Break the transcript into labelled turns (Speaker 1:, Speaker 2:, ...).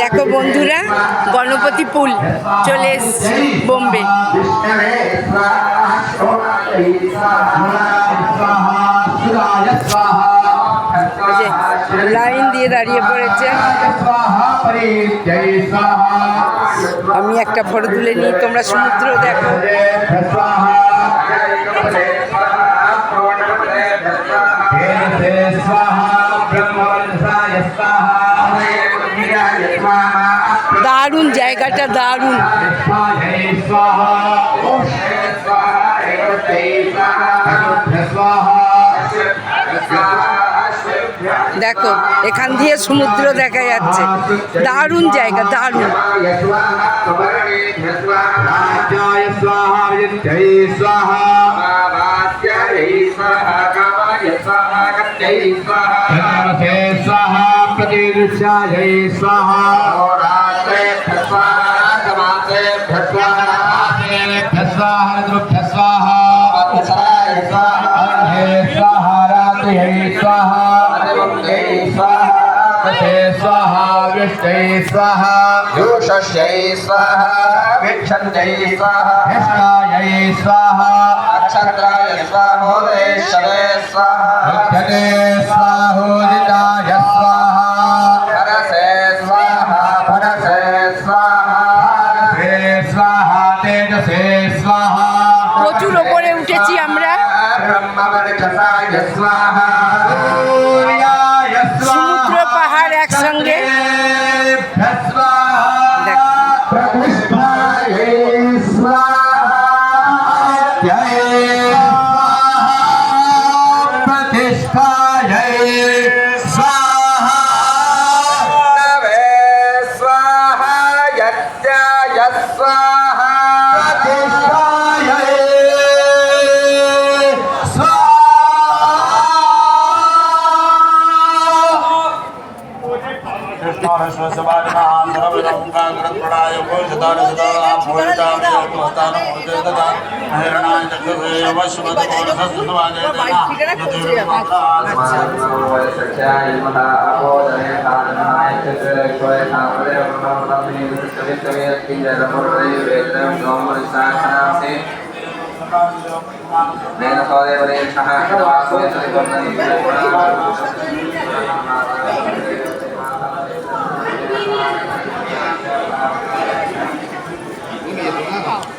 Speaker 1: দেখো বন্ধুরা, গণপতি পুল চলে এসছে বোম্বে। লাইন দিয়ে দাঁড়িয়ে পড়েছে। আমি একটা ফটো তুলে নিই, তোমরা সমুদ্র দেখো। জায়গাটা দারুণ দেখো এখান দিয়ে সমুদ্র দেখা যাচ্ছে দারুণ জায়গা দারুণ
Speaker 2: स्वाहा प्रतिदृश्यायै स्वाहा स्वाहा ते स्वाहा विष्टै स्वाहा
Speaker 3: जोषस्यै स्वाहा वीक्षन्त्यै स्वाहा
Speaker 2: हिष्टायै स्वाहा
Speaker 3: नक्षत्राय स्वाहोदेश्वरे स्वाहा
Speaker 2: भक्तने स्वाहोदिताय स्वाहा
Speaker 3: परसे स्वाहा परसे स्वाहा
Speaker 2: हे स्वाहा तेजसे स्वाहा
Speaker 1: প্রচুর ওপরে উঠেছি আমরা
Speaker 3: ब्रह्मवर्चसाय स्वाहा प्रतिष्ठायै स्वाहा నేను సోదరి 好。